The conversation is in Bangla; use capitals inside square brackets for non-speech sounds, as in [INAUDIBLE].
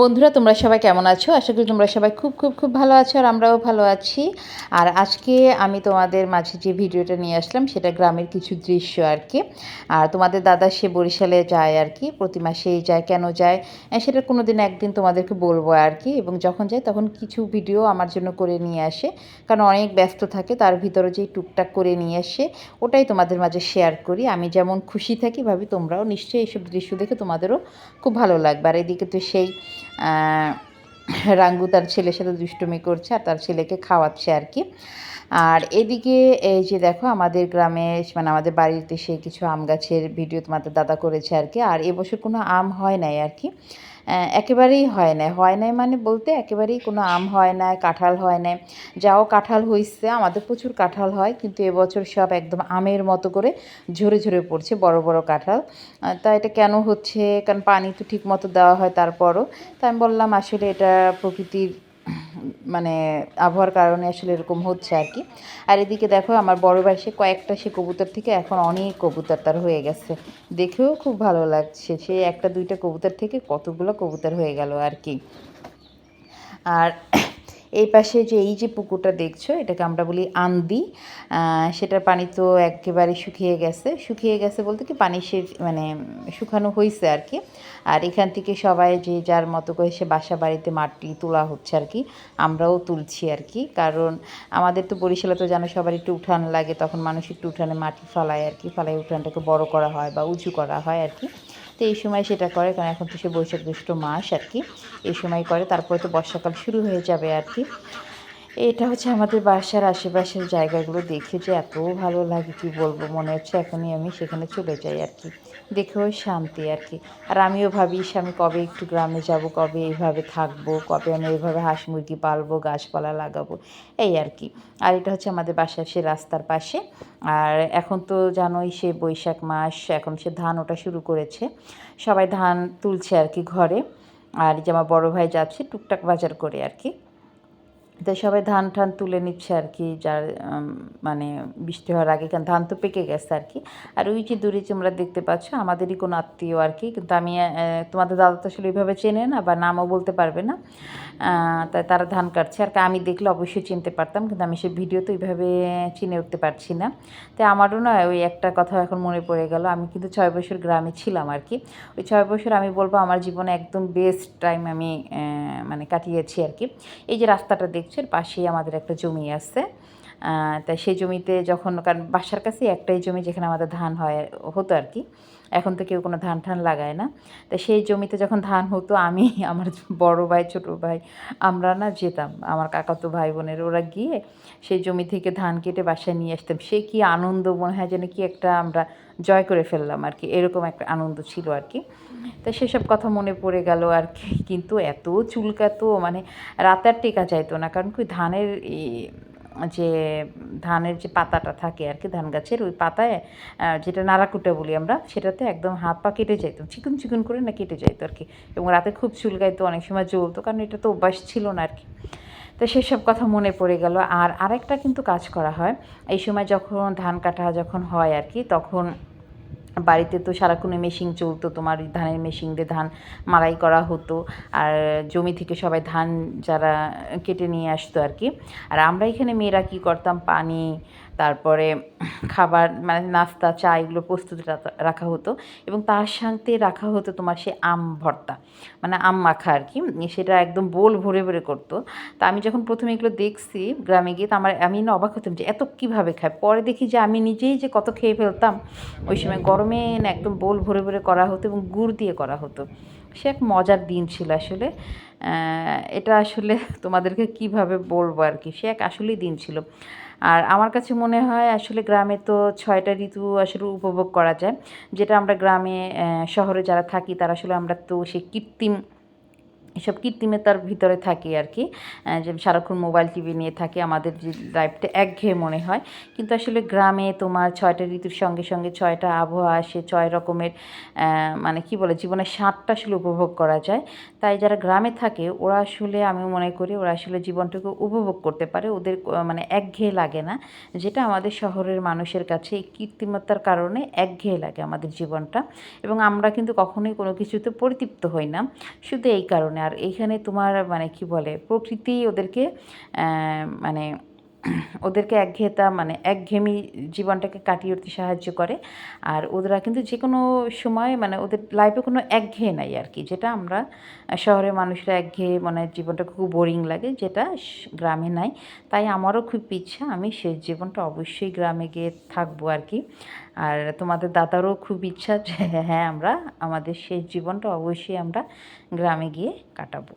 বন্ধুরা, তোমরা সবাই কেমন আছো? আশা করি তোমরা সবাই খুব খুব খুব ভালো আছো আর আমরাও ভালো আছি। আর আজকে আমি তোমাদের মাঝে যে ভিডিওটা নিয়ে আসলাম, সেটা গ্রামের কিছু দৃশ্য আর কি। আর তোমাদের দাদা সে বরিশালে যায় আর কি, প্রতি মাসেই যায়, কেন যায় সেটা কোনো দিন একদিন তোমাদেরকে বলব আর কি। এবং যখন যায়, তখন কিছু ভিডিও আমার জন্য করে নিয়ে আসে। কারণ অনেক ব্যস্ত থাকে, তার ভিতরে যেই টুকটাক করে নিয়ে আসে, ওটাই তোমাদের মাঝে শেয়ার করি। আমি যেমন খুশি থাকি, ভাবি তোমরাও নিশ্চয়ই এইসব দৃশ্য দেখে তোমাদেরও খুব ভালো লাগবে। আর এদিকে তো সেই রাঙ্গু তার ছেলের সাথে দুষ্টুমি করছে আর তার ছেলেকে খাওয়াচ্ছে আর কি। আর এদিকে এই যে দেখো আমাদের গ্রামে মানে আমাদের বাড়িতে সে কিছু আম গাছের ভিডিও তোমাদের দাদা করেছে আর কি। আর এবছর কোনো আম হয় নাই আর কি। একেবারেই হয় না হয় নাই মানে বলতে একেবারেই কোনো আম হয় না কাঁঠাল হয় না যাও কাঁঠাল হইছে, আমাদের প্রচুর কাঁঠাল হয়, কিন্তু এবছর সব একদম আমের মতো করে ঝরে ঝরে পড়ছে, বড় বড় কাঁঠাল। তা এটা কেন হচ্ছে? কারণ পানি তো ঠিক মতো দেওয়া হয় তারপরও। তাই আমি বললাম আসলে এটা প্রকৃতির মানে আবহাওয়ার কারণে আসলে এরকম হচ্ছে আর কি। আর এদিকে দেখো আমার বড় ভাই কয়েকটা সে কবুতর থেকে এখন অনেক কবুতর তার হয়ে গেছে। দেখেও খুব ভালো লাগছে, সে একটা দুইটা কবুতর থেকে কতগুলো কবুতর হয়ে গেল আর কি। আর এই পাশে যে এই যে পুকুরটা দেখছ, এটাকে আমরা বলি আন্দি সেটার পানি তো একেবারে শুকিয়ে গেছে। শুকিয়ে গেছে বলতে কি পানি সে মানে শুকানো হয়েছে আর কি আর এখান থেকে সবাই যে যার মতো করে সে বাসা বাড়িতে মাটি তোলা হচ্ছে আর কি আমরাও তুলছি আর কি কারণ আমাদের তো বরিশালে তো জানো সবার একটু উঠান লাগে, তখন মানুষ একটু উঠানে মাটি ফালায় আর কি ফালাই উঠানটাকে বড় করা হয় বা উঁচু করা হয় আর কি তো এই সময় সেটা করে, কারণ এখন তো সে বৈশাখ জ্যৈষ্ঠ মাস আর কি। এই সময় করে, তারপরে তো বর্ষাকাল শুরু হয়ে যাবে আর কি। এটা হচ্ছে আমাদের বাসার আশেপাশের জায়গাগুলো। দেখে যে এত ভালো লাগে, কি বলব? মনে হচ্ছে এখনই আমি সেখানে চলে যাই আর কি। দেখেও শান্তি আর কি। আর আমিও ভাবি সে আমি কবে একটু গ্রামে যাব, কবে এইভাবে থাকব, কবে আমি এইভাবে হাঁস মুরগি পালবো, গাছপালা লাগাবো, এই আর কি। আর এটা হচ্ছে আমাদের বাসার সে রাস্তার পাশে। আর এখন তো জানোই সে বৈশাখ মাস, এখন সে ধান ওটা শুরু করেছে। সবাই ধান তুলছে আর কি ঘরে। আর যে আমার বড় ভাই যাচ্ছে, টুকটাক বাজার করে আর কি। তো সবাই ধান টান তুলে নিচ্ছে আর কি, যার মানে বৃষ্টি হওয়ার আগে, কারণ ধান তো পেকে গেছে আর কি। আর ওই যে দূরে তোমরা দেখতে পাচ্ছ, আমাদেরই কোনো আত্মীয় আর কি, কিন্তু আমি তোমাদের দাদা তো আসলে ওইভাবে চেনে না বা নামও বলতে পারবে না। তাই তারা ধান কাটছে, আর আমি দেখলে অবশ্যই চিনতে পারতাম, কিন্তু আমি সে ভিডিও তো ওইভাবে চিনে উঠতে পারছি না। তাই আমারও না ওই একটা কথা এখন মনে পড়ে গেল, আমি কিন্তু ছয় বছর গ্রামে ছিলাম আর কি। ওই ছয় বছর আমি বলব আমার জীবনে একদম বেস্ট টাইম আমি মানে কাটিয়েছি আর কি। এই যে রাস্তাটা দেখছ এর পাশেই আমাদের একটা জমি আছে। তাই সেই জমিতে যখন, কারণ বাসার কাছেই একটাই জমি যেখানে আমাদের ধান হয়, হতো আর কি। এখন তো কেউ কোনো ধান ঠান লাগায় না। তা সেই জমিতে যখন ধান হতো, আমি [LAUGHS] আমার বড় ভাই, ছোট ভাই, আমরা না যেতাম। আমার কাকাতো ভাই বোনের ওরা গিয়ে সেই জমি থেকে ধান কেটে বাসায় নিয়ে আসতাম। সে কি আনন্দ, মনে হয় যেন কি একটা আমরা জয় করে ফেললাম আর কি এরকম একটা আনন্দ ছিল আর কি তো সেসব কথা মনে পড়ে গেল আর কি কিন্তু এত চুলকাতো মানে রাতে আর টেকা যাইতো না। কারণ কি ধানের যে ধানের যে পাতাটা থাকে আর কি, ধান গাছের, ওই পাতায় যেটা নাড়াকুটা বলি আমরা, সেটাতে একদম হাত পা কেটে যাইতো, চিকুন চিকুন করে না কেটে যাইতো আর কি, এবং রাতে খুব চুলকাইতো অনেক সময় জ্বলতো, কারণ এটা তো অভ্যাস ছিল না আর কি। তো সেসব কথা মনে পড়ে গেল। আর আরেকটা কিন্তু কাজ করা হয়, এই সময় যখন ধান কাটা যখন হয় আর কি, তখন বাড়িতে তো সারাক্ষণে মেশিন চলতো, তোমার ধানের মেশিন দিয়ে ধান মাড়াই করা হতো। আর জমি থেকে সবাই ধান যারা কেটে নিয়ে আসতো আর কি। আর আমরা এখানে মেয়েরা কি করতাম? পানি তারপরে খাবার মানে নাস্তা, চা এগুলো প্রস্তুত রাখা- হতো এবং তার সাথে রাখা হতো তোমার সে আম ভর্তা মানে আম মাখা আর কি সেটা একদম বোল ভরে ভরে করতো। তা আমি যখন প্রথমে এগুলো দেখছি গ্রামে গিয়ে, তো আমার, আমি না অবাক হতাম যে এত কীভাবে খায়। পরে দেখি যে আমি নিজেই যে কত খেয়ে ফেলতাম, ওই সময় গরমে না একদম বোল ভরে ভরে করা হতো এবং গুড় দিয়ে করা হতো। সে এক মজার দিন ছিল আসলে। এটা আসলে তোমাদেরকে কীভাবে বলব আর কি? সে এক আসলেই দিন ছিল। আর আমার কাছে মনে হয় আসলে গ্রামে তো ছয়টা ঋতু আসলে উপভোগ করা যায়। যেটা আমরা গ্রামে শহরে যারা থাকি তারা আসলে আমরা তো সে কৃত্রিম এসব কৃত্রিমতার ভিতরে থাকি আর কি। যে সারাক্ষণ মোবাইল টিভি নিয়ে থাকি, আমাদের যে লাইফটা একঘেয়ে মনে হয়। কিন্তু আসলে গ্রামে তোমার ছয়টা ঋতুর সঙ্গে সঙ্গে ছয়টা আবহাওয়া আসে, ছয় রকমের মানে কি বলে, জীবনের স্বাদটা আসলে উপভোগ করা যায়। তাই যারা গ্রামে থাকে, ওরা আসলে আমি মনে করি, ওরা আসলে জীবনটাকে উপভোগ করতে পারে। ওদের মানে একঘেয়ে লাগে না। যেটা আমাদের শহরের মানুষের কাছে এই কৃত্রিমতার কারণে একঘেয়ে লাগে আমাদের জীবনটা। এবং আমরা কিন্তু কখনোই কোনো কিছুতে পরিতৃপ্ত হই না। শুধু এই কারণে আর এইখানে তোমার মানে কি বলে প্রকৃতি ওদেরকে মানে ওদেরকে একঘেয়েতা মানে একঘেয়েমি জীবনটাকে কাটিয়ে উঠতে সাহায্য করে। আর ওরা কিন্তু যে কোনো সময় মানে ওদের লাইফে কোনো একঘেয়ে নাই আর কি। যেটা আমরা শহরের মানুষরা একঘেয়ে মানে জীবনটা খুব বোরিং লাগে, যেটা গ্রামে নাই। তাই আমারও খুব ইচ্ছা আমি শেষ জীবনটা অবশ্যই গ্রামে গিয়ে থাকব আর কি। আর তোমাদের দাদারও খুব ইচ্ছা যে হ্যাঁ আমরা, আমাদের শেষ জীবনটা অবশ্যই আমরা গ্রামে গিয়ে কাটাবো।